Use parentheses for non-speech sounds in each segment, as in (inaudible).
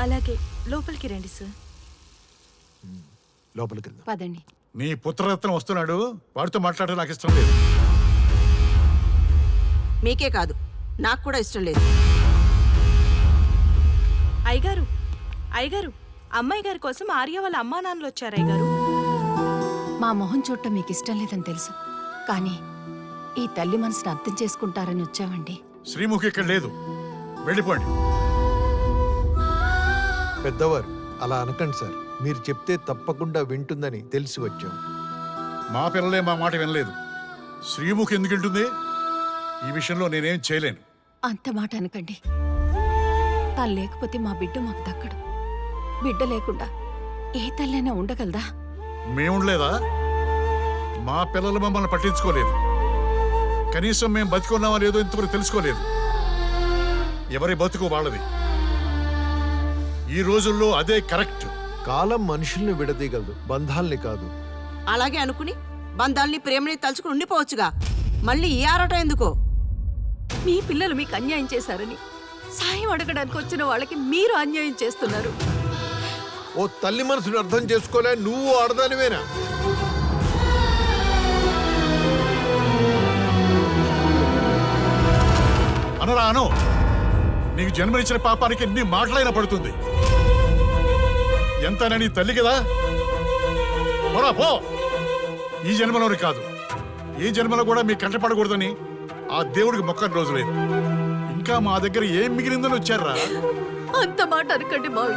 అలాగే లోపలికి రండి సార్. లోపలికి వెళ్దాం. పదండి. నీ పుత్రరత్నం వస్తున్నాడు. వాడితో మాట్లాడటం నాకు ఇష్టం లేదు. మీకే కాదు నాకు కూడా ఇష్టం లేదు. అయ్యగారు అయ్యగారు అమ్మాయి గారి కోసం ఆర్య వాళ్ళ అమ్మా నాన్నలు వచ్చారు అయ్యగారు. మా మొహం చూడటం మీకు ఇష్టం లేదని తెలుసు. కానీ ఈ తల్లి మనసును అర్థం చేసుకుంటారని వచ్చామండి శ్రీముఖి ఇక్కడ లేదు. వెళ్ళిపోండి. పెద్దవారు అలా అనకండి సార్. మీరు చెప్తే తప్పకుండా వింటుందని తెలిసి వచ్చాం. మా పిల్లలే మా మాట వినలేదు. శ్రీముఖి ఎందుకు వింటుంది? ఈ విషయంలో నేనేం చేయలేను. అంత మాట అనకండి. తను లేకపోతే మా బిడ్డ మాకు దక్కడు. బిడ్డ లేకుండా ఏ తల్లైనా ఉండగలదా? మేముండలేదా మా పిల్లలు మమ్మల్ని పట్టించుకోలేదు. కనీసం మేము బతికున్నామా లేదో ఇంతవరకు తెలుసుకోలేదు. ఎవరి బతుకు వాళ్ళది? ఈ రోజుల్లో అదే కరెక్ట్. కాలం మనుషుల్ని విడదీయగలదు బంధాల్ని కాదు. అలాగే అనుకుని బంధాల్ని ప్రేమని తలుచుకుని ఉండిపోవచ్చుగా. మళ్ళీ ఈ ఆరాటం ఎందుకో? మీ పిల్లలు మీకు అన్యాయం చేశారని సాయం అడగడానికి వచ్చిన వాళ్ళకి మీరు అన్యాయం చేస్తున్నారు. ఓ తల్లి మనసుని అర్థం చేసుకోలే నువ్వు ఆడదానివేనా? అనరా అను. నీకు జన్మనిచ్చిన పాపానికి నీ మాటలైనా పడుతుంది. ఎంత నీ తల్లి కదా? పోరా పో. ఈ జన్మలోని కాదు. ఈ జన్మలో కూడా మీ కంటపడకూడదని ఆ దేవుడికి మొక్కని రోజు లేదు. ఇంకా మా దగ్గర ఏం మిగిలిందని వచ్చారా? అంత మాట అనకండి మావయ్య.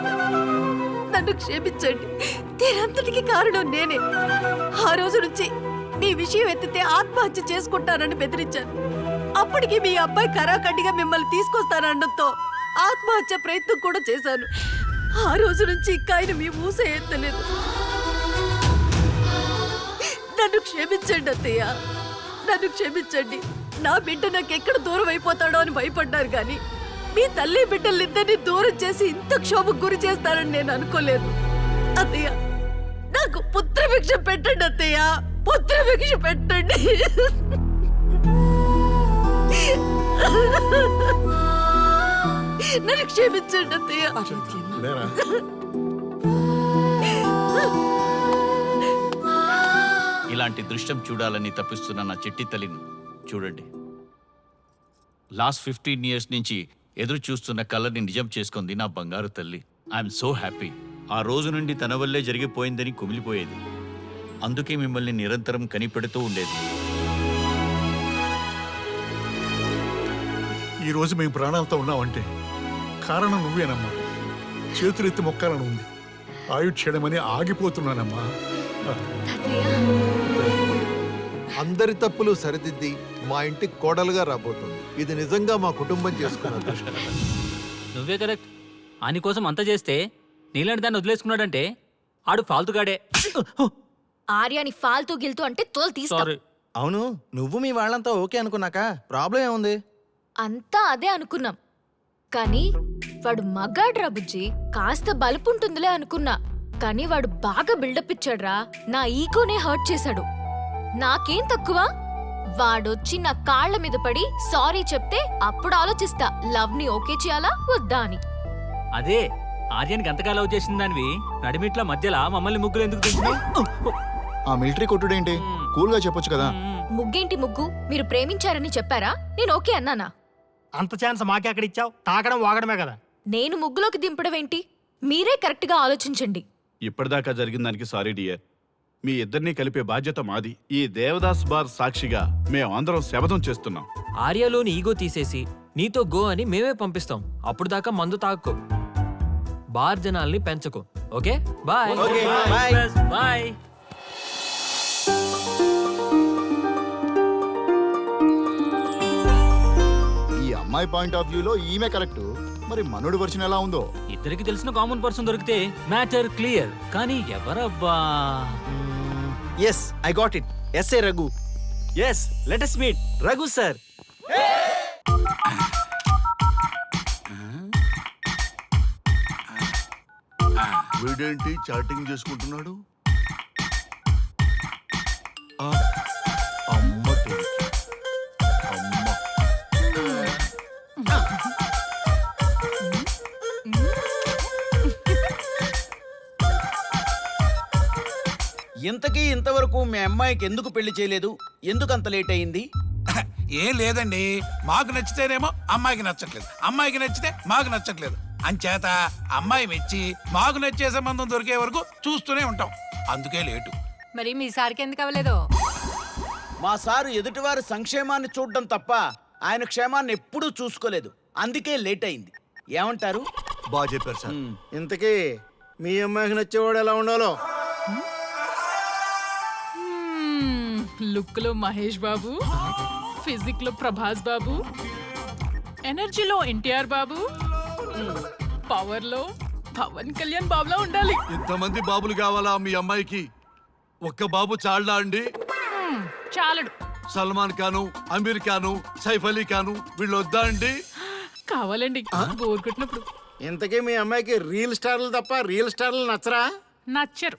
నన్ను క్షమించండి. దీనంతటికి కారణం నేనే. ఆ రోజు నుంచి మీ విషయం ఎత్తితే ఆత్మహత్య చేసుకుంటానని బెదిరించాను. అప్పటికి మీ అబ్బాయి కరాఖండిగా మిమ్మల్ని తీసుకొస్తానడంతో ఆత్మహత్య ప్రయత్నం కూడా చేశాను. ఆ రోజు నుంచి ఇంకా ఆయన మీ మూస ఎత్తలేదు. నన్ను క్షమించండి అత్తయ్య. నన్ను క్షమించండి. నా బిడ్డ నాకు ఎక్కడ దూరం అయిపోతాడో అని భయపడ్డారు కానీ మీ తల్లి బిడ్డలిద్దరిని దూరం చేసి ఇంత క్షోభకు గురి చేస్తారని నేను అనుకోలేదు. అత్తయ్య నాకు పుత్రభిక్ష పెట్టండి అత్తయ్య. పుత్రభిక్ష పెట్టండి. నన్ను క్షమించండి అత్తయ్య. ఇలాంటి దృశ్యం చూడాలని తప్పిస్తున్న నా చిట్టి తల్లిని చూడండి. లాస్ట్ ఫిఫ్టీన్ ఇయర్స్ నుంచి ఎదురు చూస్తున్న కళ్ళని నిజం చేసుకుంది నా బంగారు తల్లి. ఐఎమ్ సో హ్యాపీ ఆ రోజు నుండి తన వల్లే జరిగిపోయిందని కుమిలిపోయేది. అందుకే మిమ్మల్ని నిరంతరం కనిపెడుతూ ఉండేది. ఈ రోజు మేము ప్రాణాలతో ఉన్నామంటే కారణం నువ్వేనమ్మా. చేతులెత్తి మొక్కాలని ఉంది. ఆయుక్షేయమని ఆగిపోతున్నానమ్మా. అందరి తప్పులు సరిదిద్ది మా ఇంటికి కోడలుగా రాబోతుంది. ఇది నిజంగా మా కుటుంబం చేసుకున్న అదృష్టం. నువ్వే కరెక్ట్. ఆని కోసం అంత చేస్తే నీలాంటి దాన్ని వదిలేసుకున్నాడంటే ఆడు ఫాల్తుగాడే. ఆర్యాని ఫాల్తూ గిల్తూ అంటే తోలు తీస్తా. సారీ. అవును నువ్వు మీ వాళ్ళంతా ఓకే అనుకున్నాక ప్రాబ్లం ఏముంది? అంతా అదే అనుకున్నాం. కానీ వాడు మగాడ్రా బుజ్జి కాస్త బలుపుంటుందిలే అనుకున్నా. కానీ వాడు బాగా బిల్డప్ ఇచ్చాడ్రా నా ఈగోనే హర్ట్ చేశాడు. నాకేం తక్కువ? వాడొచ్చి నా కాళ్ళ మీద పడి సారీ చెప్తే అప్పుడు ఆలోచిస్తా లవ్ని ఓకే చేయాలా వద్దా అని. అదే ఆర్యానికి అంతగా లవ్ చేసిన దానివి? నడిమిట్ల మధ్యలో మమ్మల్ని ముగ్గులు ఎందుకు దించినావు ఆ మిలిటరీ కొట్టుడేంటి? కూల్గా చెప్పొచ్చు కదా. ముగ్గేంటి ముగ్గు? మీరు ప్రేమించారని చెప్పారా? నేను ఓకే అన్నానా? అంత ఛాన్స్ మాకే అక్కడ ఇచ్చావు తాకడం వాగడమే కదా. నేను ముగ్గులోకి దింపడం ఏంటి? మీరే కరెక్ట్గా ఆలోచించండి. ఇప్పటిదాకా జరిగిన దానికి సారీ డియర్. మీ ఇద్దరినీ కలిపే బాధ్యత మాది. ఈ దేవదాస్ బార్ సాక్షిగా మేము అందరం శపథం చేస్తున్నాం. ఆర్యాలోని ఈగో తీసేసి నీతో గో అని మేమే పంపిస్తాం. అప్పుడు దాకా మందు తాక్కో బార్ జనాల్ని పెంచకు. ఓకే? బాయ్. బాయ్. అమ్మాయి పాయింట్ ఆఫ్ వ్యూలో ఈమె కరెక్ట్. మరి మనోడి వర్షన్ ఎలా ఉందో? ఇద్దరికి తెలిసిన కామన్ పర్సన్ దొరికితే మ్యాటర్ క్లియర్ కానీ ఎవరబ్బా? Yes I got it yes a Raghu yes let us meet Raghu sir వీడేంటి చాటింగ్ చేసుకుంటున్నాడు? ఇంతకీ ఇంతవరకు మీ అమ్మాయికి ఎందుకు పెళ్ళి చేయలేదు? ఎందుకు అంత లేట్ అయింది? ఏం లేదండి. మాకు నచ్చితేనేమో అమ్మాయికి నచ్చట్లేదు. అమ్మాయికి నచ్చితే మాకు నచ్చట్లేదు. అంచేత అమ్మాయి మెచ్చి మాకు నచ్చే సంబంధం దొరికే వరకు చూస్తూనే ఉంటాం. అందుకే లేటు. మరి మీ సార్కి ఎందుకు అవ్వలేదు? మా సారు ఎదుటివారి సంక్షేమాన్ని చూడడం తప్ప ఆయన క్షేమాన్ని ఎప్పుడూ చూసుకోలేదు. అందుకే లేట్ అయింది. ఏమంటారు? బాగా చెప్పారు సార్. ఇంతకీ మీ అమ్మాయికి నచ్చేవాడు ఎలా ఉండాలో? లుక్లో మహేష్ బాబు ఫిజిక్లో ప్రభాస్ బాబు ఎనర్జీలో ఎన్టీఆర్ బాబు పవర్లో పవన్ కళ్యాణ్ బాబులా ఉండాలి. ఇంతమంది బాబులు కావాలా మీ అమ్మాయికి? ఒక్క బాబు చాళ్ళా అండి? చాలడు. సల్మాన్ ఖాను అమీర్ ఖాను సైఫ్ అలీ ఖాను వీళ్ళు వద్దా అండి? కావాలండి బోర్ కొట్టినప్పుడు. ఇంతకీ మీ అమ్మాయికి రీల్ స్టార్లు తప్ప రీల్ స్టార్లు నచ్చరా? నచ్చరు.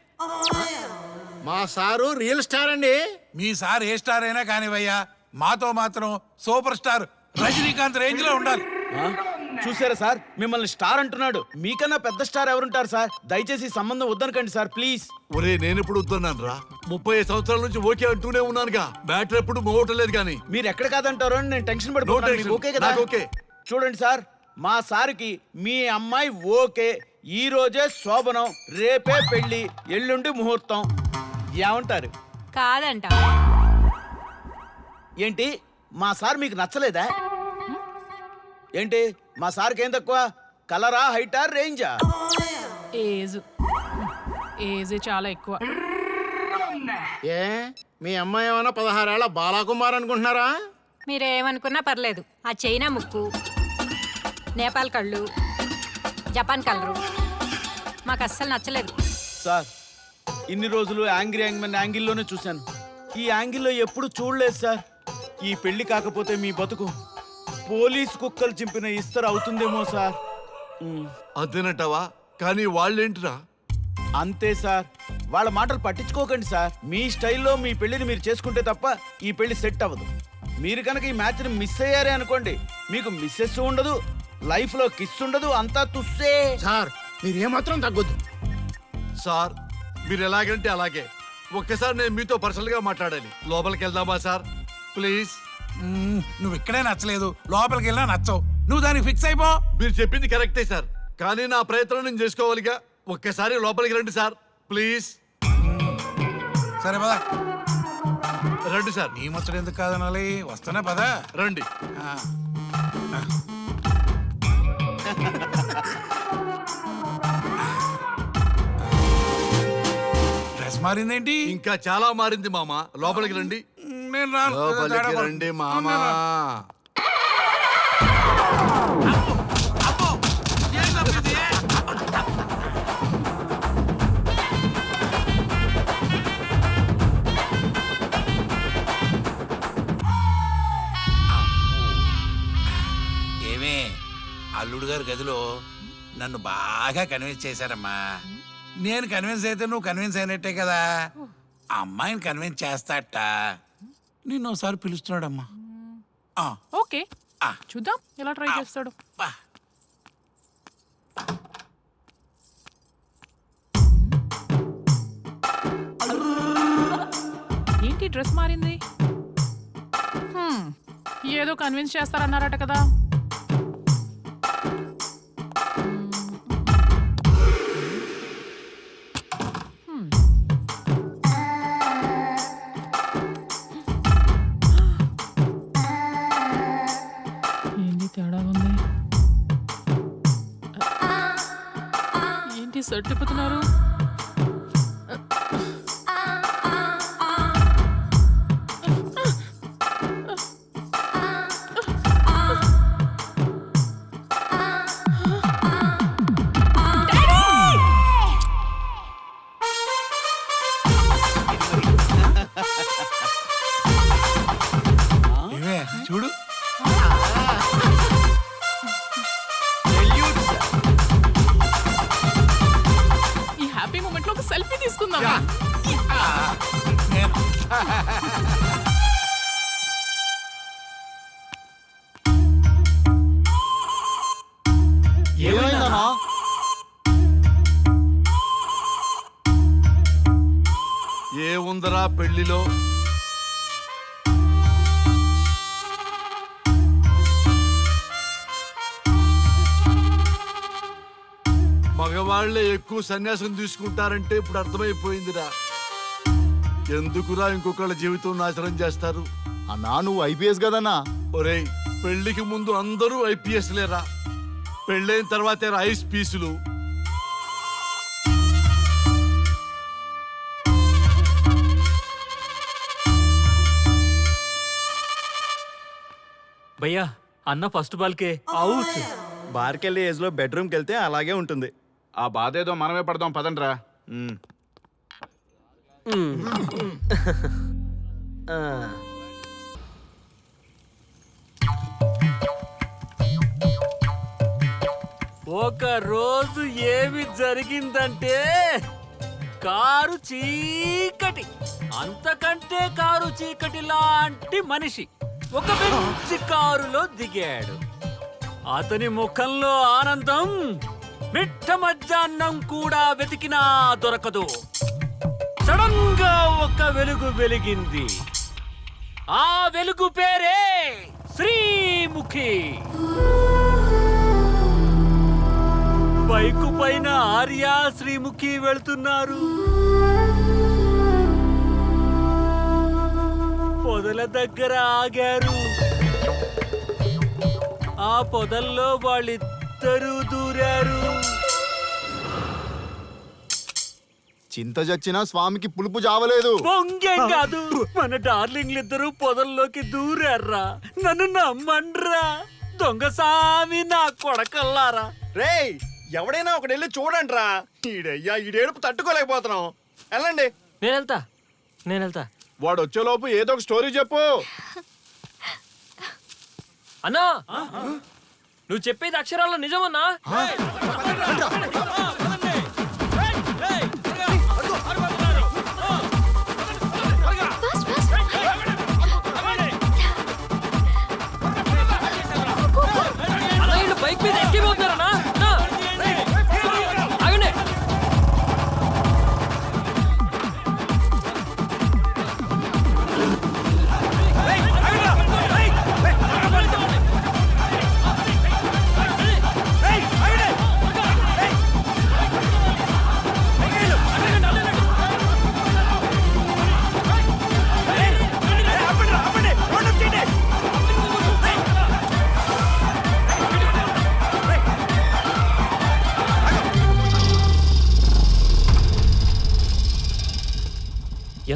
మా సారు రియల్ స్టార్ అండి. మీ సార్ ఏ స్టార్ అయినా కానివయ్యా మాతో మాత్రం సూపర్ స్టార్ రజనీకాంత్ రేంజ్లో ఉండాలి? చూసారా సార్? మిమ్మల్ని స్టార్ అంటున్నాడు. మీకన్నా పెద్ద స్టార్ ఎవరుంటారు సార్? దయచేసి ఈ సంబంధం వద్దనకండి సార్ ప్లీజ్. ఒరే నేను ఎప్పుడు వద్దన్నాను రా ముప్పై ఐదు సంవత్సరాల నుంచి ఓకే అంటూనే ఉన్నానుగా. బ్యాటరీ ఎప్పుడు మోగటలేదు కానీ. మీరు ఎక్కడ కాదంటారో అని నేను టెన్షన్ No tension. ఓకే కదా? నాకు ఓకే. చూడండి సార్ మా సార్కి మీ అమ్మాయి ఓకే. ఈ రోజే శోభనం రేపే పెళ్ళి ఎల్లుండి ముహూర్తం. ఏమంటారు? కాదంట. ఏంటి? మా సార్ మీకు నచ్చలేదా? ఏంటి? మా సార్కి ఏం తక్కువ? కలరా హైటా రేంజా? ఏజ్. ఏజ్ చాలా ఎక్కువ. ఏ? మీ అమ్మాయి ఏమైనా పదహారేళ్ళ బాలాకుమార్ అనుకుంటున్నారా? మీరేమనుకున్నా పర్లేదు. ఆ చైనా ముక్కు నేపాల్ కళ్ళు జపాన్ కలరు. మాకు అస్సలు నచ్చలేదు. సార్ ఇన్ని రోజులు యాంగ్రీ యాంగ్మెన్ యాంగిల్లోనే చూశాను. ఈ యాంగిల్లో ఎప్పుడు చూడలేదు సార్. ఈ పెళ్ళి కాకపోతే మీ బతుకు పోలీస్ కుక్కలు చింపిన ఇస్తరు అవుతుందేమో సార్. ఉమ్, అంతేనంటావా కానీ వాళ్ళేంటిరా? అంతే సార్. వాళ్ళ మాటలు పట్టించుకోకండి సార్. మీ స్టైల్లో మీ పెళ్ళిని మీరు చేసుకుంటే తప్ప ఈ పెళ్ళి సెట్ అవ్వదు. మీరు కనుక ఈ మ్యాచ్ని మిస్ అయ్యారే అనుకోండి మీకు మిస్సెస్ ఉండదు లైఫ్లో కిస్ ఉండదు అంతా తుస్సే. సార్ మీరు ఏమాత్రం తగ్గొద్దు. సార్ మీరు ఎలాగంటే అలాగే. ఒక్కసారి నేను మీతో పర్సనల్గా మాట్లాడాలి. లోపలికి వెళ్దామా సార్? ప్లీజ్. మ్మ్, నువ్వు ఇక్కడే నచ్చలేదు. లోపలికి వెళ్ళినా నచ్చవు. నువ్వు దానికి ఫిక్స్ అయిపో. మీరు చెప్పింది కరెక్టే సార్. కానీ నా ప్రయత్నం నేను చేసుకోవాలిగా. ఒక్కసారి లోపలికి రండి సార్. ప్లీజ్. సరే పదా. రండి సార్. నీ ముచ్చట ఎందుకు కాదనాలి వస్తానే పదా. రండి. ఆ. (laughs) మారిందేంటి? ఇంకా చాలా మారింది మామ. లోపలికి రండి. నేను రాను. లోపలికి. రండి మామ. ఏమే అల్లుడు గారి గదిలో నన్ను బాగా కన్విన్స్ చేశారమ్మా. నేను కన్విన్స్ అయితే నువ్వు కన్విన్స్ అయినట్టే కదా. అమ్మాయిని కన్విన్స్ చేస్తాట. నిన్ను ఒకసారి పిలుస్తున్నాడమ్మా. ఆ, ఓకే. ఆ. చూద్దాం ఎలా ట్రై చేస్తాడు. ఏంటి డ్రెస్ మారింది? హ్మ్, ఏదో కన్విన్స్ చేస్తారన్నారట కదా. ఏంటి తిప్పుతున్నారు మగవాళ్ళే ఎక్కువ సన్యాసం తీసుకుంటారంటే ఇప్పుడు అర్థమైపోయిందిరా. ఎందుకురా ఇంకొకళ్ళ జీవితం నాశనం చేస్తారు? అన్నా నువ్వు ఐపీఎస్ కదన్నా? ఒరేయ్ పెళ్ళికి ముందు అందరూ ఐపీఎస్ లేరా? పెళ్ళైన తర్వాతే ఐస్ పీసులు. భయ్యా అన్న ఫస్ట్ బాల్కే. అవుట్ బార్కెళ్ళి ఏజ్లో బెడ్రూమ్కి వెళ్తే అలాగే ఉంటుంది. ఆ బాధ ఏదో మనమే పడదాం పదండ్రా. ఒక రోజు ఏమి జరిగిందంటే కారు చీకటి. అంతకంటే కారు చీకటి లాంటి మనిషి ఒక మంచి కారులో దిగాడు. అతని ముఖంలో ఆనందం మిట్ట మధ్యాహ్నం కూడా వెతికినా దొరకదు. సడన్గా ఒక వెలుగు వెలిగింది. ఆ వెలుగు పేరే శ్రీముఖి. బైకు పైన ఆర్య శ్రీముఖి వెళ్తున్నారు. పొదల దగ్గర ఆగారు. ఆ పొదల్లో వాళ్ళిద్దరూ దూరారు. చింత చచ్చినా స్వామికి పులుపు జావలేదు పొంగేం కాదు. మన డార్లింగ్లు ఇద్దరు పొదల్లోకి దూరారా నన్ను నమ్మండ్రా. దొంగసామి నా కొడకల్లారా. రేయ్ ఎవడైనా ఒకటి వెళ్ళి చూడండి రా ఈడయ్యా ఈడేడుపు తట్టుకోలేకపోతున్నాం. వెళ్ళండి. నేను వెళ్తా నేను వెళ్తా వాడు వచ్చేలోపు ఏదో ఒక స్టోరీ చెప్పు. అన్నా! నువ్వు చెప్పేది అక్షరాల్లో నిజమన్నా?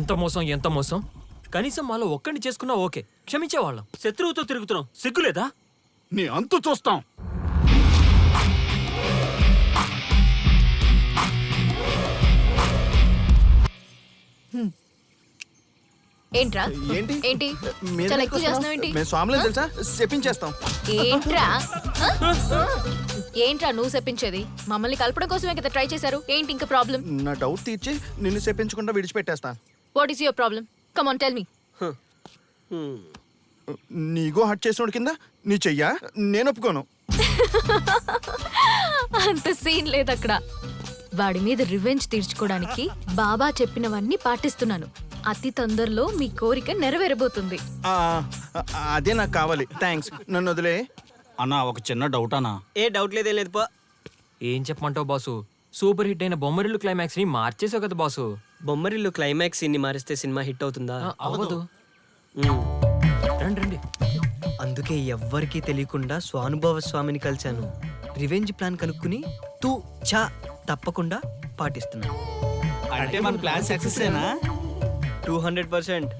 ఎంత మోసం ఎంత మోసం కనీసం మాలో ఒక్కడిని చేసుకున్నా ఓకే. క్షమించేవాళ్ళం. శత్రువుతో తిరుగుతున్నాం. సిగ్గులేదా నీ అంతు చూస్తాం. ఏంట్రా? ఏంటి? ఏంటి? మీరు చాలా ఎక్కువ? చేస్తున్నావు ఏంటి? మేము స్వాములు తెలుసా? చెప్పించేస్తాం. ఏంట్రా? ఆ? ఏంట్రా నువ్వు చెప్పించేది? మమ్మల్ని కలపడం కోసమే కదా ట్రై చేశారు. ఏంటి ఇంకా ప్రాబ్లం? నా డౌట్ తీర్చి నిన్ను చెప్పించకుండా విడిచిపెట్టేస్తా. What is your problem come on tell me నీగో హట్ చేసినోడి కింద నీ చెయ్యా? నేను ఒప్పుకోను. (laughs) అంత సీన్ లేదు అక్కడ వాడి మీద రివెంజ్ తీర్చుకోవడానికి బాబా చెప్పినవన్నీ పాటిస్తున్నాను. అతి తొందరలో మీ కోరిక నెరవేరబోతుంది. అదే నాకు కావాలి. థ్యాంక్స్ నన్ను వదిలే. అన్నా ఒక చిన్న డౌట్ అన్నా. ఏ డౌట్ లేదేం లేదు పో. ఏం చెప్పమంటావు బాసు? సూపర్ హిట్ అయిన బొమ్మరిల్లు క్లైమాక్స్ని మార్చేసావు కదా బాసు. బొమ్మరిల్లు క్లైమాక్స్ ఇన్ని మారిస్తే సినిమా హిట్ అవుతుందా? అవ్వదు. రండి రండి. అందుకే ఎవ్వరికీ తెలియకుండా స్వానుభవ స్వామిని కలిశాను. రివెంజ్ ప్లాన్ కనుక్కుని తూ చా తప్పకుండా పాటిస్తున్నాను. అంటే మన ప్లాన్ సక్సెస్ ఏనా? Two hundred percent.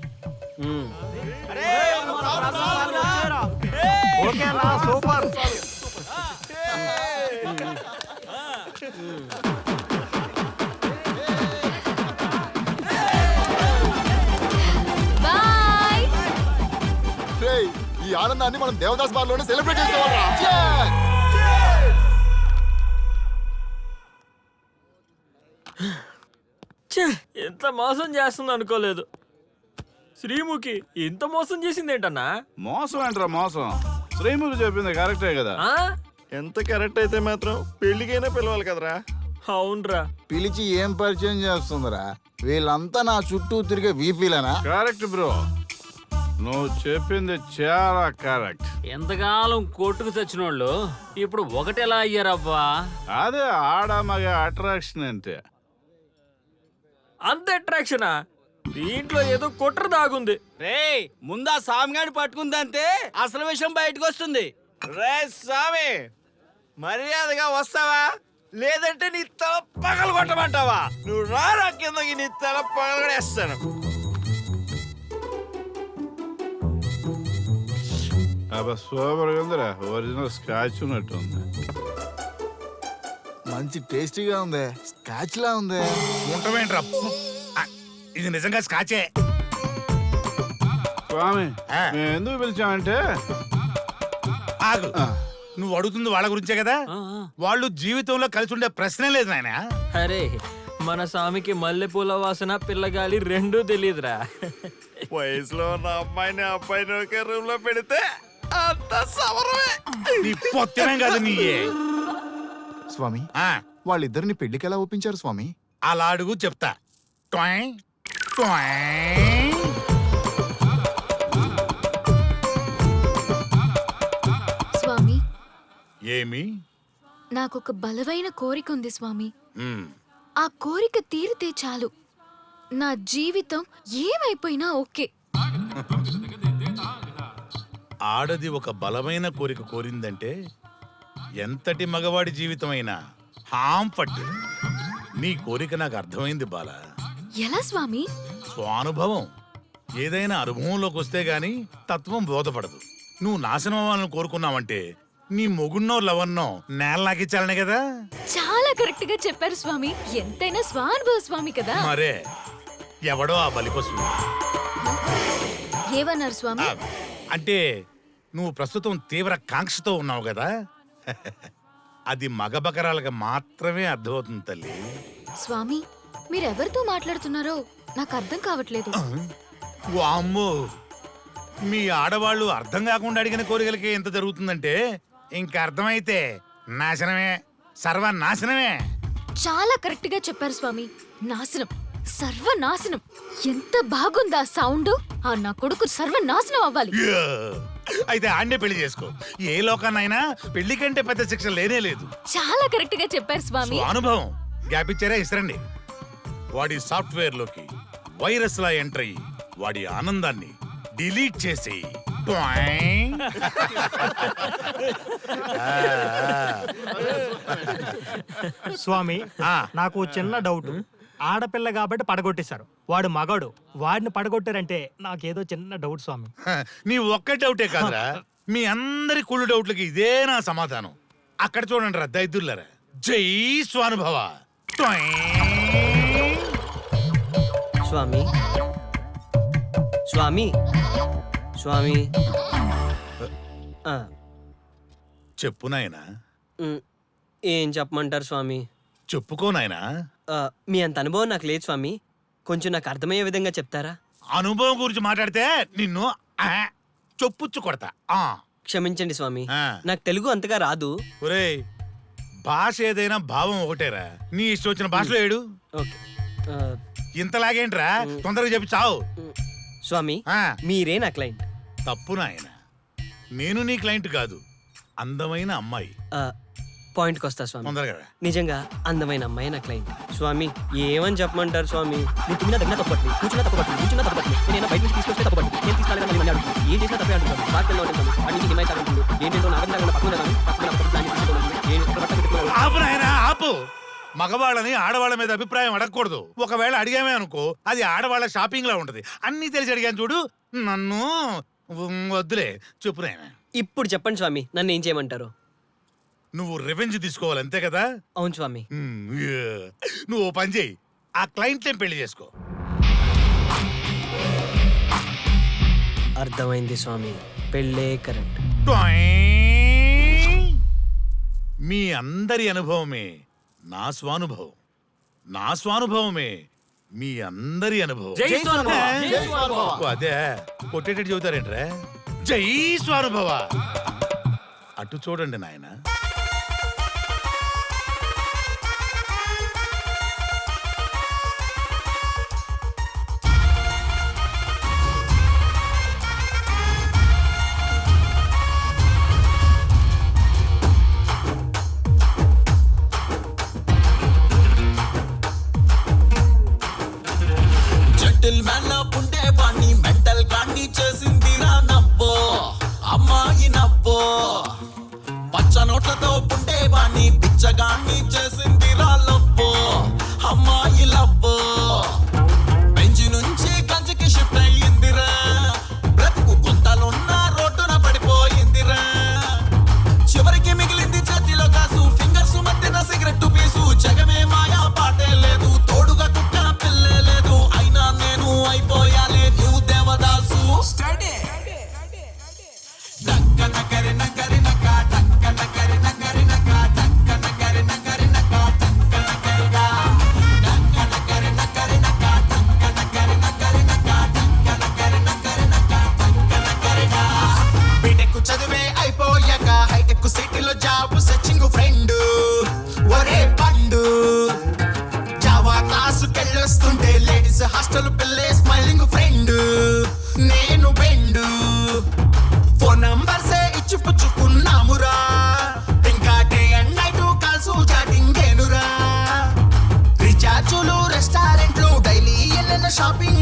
సూపర్. ఆనందాన్ని మనం దేవదాస్ బార్లోనే సెలబ్రేట్ చేసుకోవాలరా ఎంత మోసం చేస్తుంది అనుకోలేదు. శ్రీముఖి ఇంత మోసం చేసింది ఏంటన్నా మోసం ఏంట్రా మోసం? శ్రీముఖి చెప్పింది కరెక్టే కదా. ఆ? ఎంత కరెక్ట్ అయితే మాత్రం పెళ్ళికైనా పిలవాలి కదరా. అవునరా. పిలిచి ఏం పరిచయం చేస్తుందిరా? వీళ్ళంతా నా చుట్టూ తిరిగే వీపీలేనా కరెక్ట్ బ్రో. నువ్వు చెప్పింది చాలా కరెక్ట్. ఎంతకాలం కొట్టుకు చచ్చినోళ్ళు ఇప్పుడు ఒకటెలా అయ్యారబ్బా? అదే ఆడ మగ అట్రాక్షన్ అంటే. అంత అట్రాక్షనా? దీంట్లో ఏదో కుట్ర దాగుంది. రే ముందా సామిగాడి పట్టుకుందంతే అసలు విషయం బయటకు వస్తుంది రే స్వామి మర్యాదగా వస్తావా? లేదంటే నీ తల పగలు కొట్టమంటావా నువ్వు రారా కిందకి నీ తల పగలగడేస్తాను అబ్బా సూపర్ ఉందిరా ఒరిజినల్ స్కాచ్ ఉన్నట్టు ఉంది మంచి టేస్టీగా ఉంది స్కాచ్ లా ఉంది ఉంటామేంట్రా ఆ, ఇది నిజంగా స్కాచే స్వామి మేము ఎందుకు పిలిచామంటే ఆగు నువ్వు అడుగుతుంది వాళ్ళ గురించే కదా వాళ్ళు జీవితంలో కలిసి ఉండే ప్రశ్నే లేదు నాయన అరే మన స్వామికి మల్లెపూల వాసన పిల్లగాలి రెండూ తెలియదురా వయసులో ఉన్న అమ్మాయిని అబ్బాయిని ఒకే రూమ్లో పెడితే అంత సవరమే. నీ పొత్తమే కాదు నీయే. స్వామి ఆ, వాళ్ళిద్దరిని పెళ్ళికి ఎలా ఒప్పించారు స్వామి? అలా అడుగు చెప్తా. టొయ్, టొయ్. స్వామి. ఏమి? నాకొక బలమైన కోరిక ఉంది స్వామి. ఉమ్, ఆ కోరిక తీరితే చాలు. నా జీవితం ఏమైపోయినా ఓకే. (laughs) ఆడది ఒక బలమైన కోరిక కోరిందంటే ఎంతటి మగవాడి జీవితమైనా హాం పట్టు. నీ కోరిక నాకు అర్థమైంది బాల. ఎలా స్వామి? స్వానుభవం. ఏదైనా అనుభవంలోకి వస్తే గాని తత్వం బోధపడదు. నువ్వు నాశనం అవ్వాలని కోరుకున్నావంటే నీ మొగున్నో లవన్నో నేలలాగిచ్చాలనే కదా. చాలా కరెక్ట్గా చెప్పారు స్వామి. ఎంతైనా స్వానుభవ స్వామి కదా. మరే ఎవడో ఆ బలిపశు ఏమన్నారు స్వామి? అంటే నువ్వు ప్రస్తుతం తీవ్ర కాంక్షతో ఉన్నావు కదా? అది మగ బకరాలకు మాత్రమే అర్థమవుతుంది తల్లి. స్వామి మీరెవరితో మాట్లాడుతున్నారో నాకు అర్థం కావట్లేదు. వామ్మో! మీ ఆడవాళ్ళు అర్థం కాకుండా అడిగిన కోరికలకి ఎంత జరుగుతుందంటే ఇంక అర్థమైతే నాశనమే సర్వనాశనమే. చాలా కరెక్ట్గా చెప్పారు స్వామి. నాశనం సర్వనాశనం. ఎంత బాగుందా సౌండ్? ఆ నా కొడుకు సర్వనాశనం అవ్వాలి! అయితే ఆండే పెళ్ళి చేసుకో. ఏ లోకాన్నైనా పెళ్ళి కంటే పెద్ద శిక్ష లేనే లేదు. చాలా కరెక్ట్గా చెప్పారు స్వామి. అనుభవం. గ్యాప్ ఇచ్చారా? ఇస్తారండి. వాడి సాఫ్ట్వేర్లోకి వైరస్ లా ఎంటర్ అయ్యి వాడి ఆనందాన్ని డిలీట్ చేసి స్వామి నాకు చిన్న డౌట్. ఆడపిల్ల కాబట్టి పడగొట్టేశారు. వాడు మగాడు. వాడిని పడగొట్టారంటే నాకేదో చిన్న డౌట్ స్వామి. నీ ఒక్క డౌటే కాదురా. మీ అందరి కుళ్ళు డౌట్లకి ఇదే నా సమాధానం. అక్కడ చూడండి రా దైదుర్లరా జై స్వానుభవ. స్వామి. స్వామి. స్వామి. ఆ, చెప్పు నాయనా. ఉమ్, ఏం చెప్పమంటారు స్వామి? చెప్పుకో నాయనా. ఆ, మీ అంత అనుభవం నాకు లేదు స్వామి. కొంచెం నాకు అర్థమయ్యే విధంగా చెప్తారా? అనుభవం గురించి మాట్లాడితే నిన్ను ఆ, చొప్పుచ్చు కొడతా. ఆ. క్షమించండి స్వామి. నాకు తెలుగు అంతగా రాదు. ఒరేయ్ భాష ఏదైనా భావం ఒకటేరా. నీ ఇష్టం వచ్చిన భాషలో ఏడు. ఓకే. ఆ, ఇంతలాగేంట్రా? తొందరగా చెప్పి చావు. స్వామి మీరే నా క్లయింట్. తప్పు నాయన. నేను నీ క్లయింట్ కాదు. అందమైన అమ్మాయి. పాయింట్కి వస్తా స్వామి. తొందరగా రా. నిజంగా అందమైన అమ్మాయి నా క్లయింట్ స్వామి ఏమని చెప్పమంటారు స్వామి? నువ్వు తిన్నా తగ్గినా తప్పట్లేదు కూర్చున్నా తప్పట్లేదు కూర్చున్నా తప్పట్లేదు నేను బయట నుంచి తీసుకొస్తే తప్పట్లేదు నేను తీసుకెళ్ళగా మళ్ళీ అడుగుతాను ఏం చేసినా తప్పే అడుగుతాను బాగా పిల్లలు ఉంటాను వాడి నుంచి హిమాయత ఉంటుంది ఏంటంటే నాగం నాగం పక్కన ఉన్నాను పక్కన పక్కన ప్లాన్ చేసుకోవాలి నేను ఇక్కడ పక్కన పెట్టుకున్నాను. ఆపు నాయనా ఆపు. మగవాళ్ళని ఆడవాళ్ళ మీద అభిప్రాయం అడగకూడదు. ఒకవేళ అడిగామే అనుకో అది ఆడవాళ్ళ షాపింగ్ లా ఉంటది. అన్ని తెలిసి అడిగాను చూడు. నన్ను ఉమ్, వద్దులే. చెప్పు నాయన. ఇప్పుడు చెప్పండి స్వామి నన్ను ఏం చేయమంటారు? నువ్వు రివెంజ్ తీసుకోవాలి అంతే కదా? అవును స్వామి. యా. నువ్వు ఓ పని చేయి. ఆ క్లయింట్లే పెళ్ళి చేసుకో. అర్థమైంది స్వామి. పెళ్ళే కరెక్ట్ టొయ్. మీ అందరి అనుభవమే నా స్వానుభవం. నా స్వానుభవమే మీ అందరి అనుభవం. జై స్వానుభవ. జై స్వానుభవ. ఓ, అదే. కొట్టేటట్టు చెబుతారేంట్రా? జై స్వానుభవ. అటు చూడండి నాయన. వాణి పిచ్చగాన్ని చేసి ఫ్రెండ్స్ హాస్టల్ పిల్లే స్మైలింగ్ ఫ్రెండ్ నేను బెండు ఫోన్ నంబర్స్ ఇచ్చి పుచ్చుకున్నామురా ఇంకా day and night calls chatting రీఛార్జులు రెస్టారెంట్లు డైలీ ఎన్నెన్న షాపింగ్